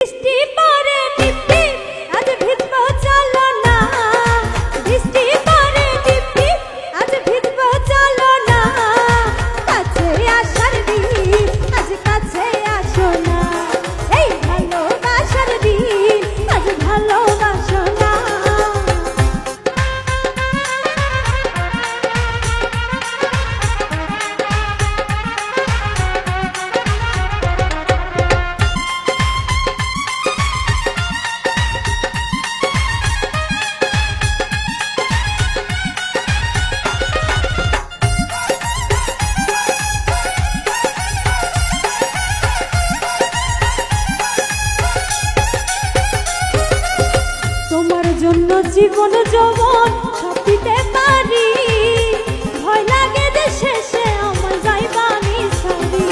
বৃষ্টি টিপি আজ ভিজব জীবন যৌবন সব পারি। ভয় লাগে যে শেষে আমার যাইবানি সারি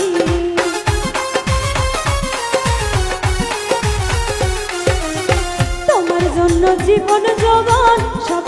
তোমার জন্য জীবন যৌবন সব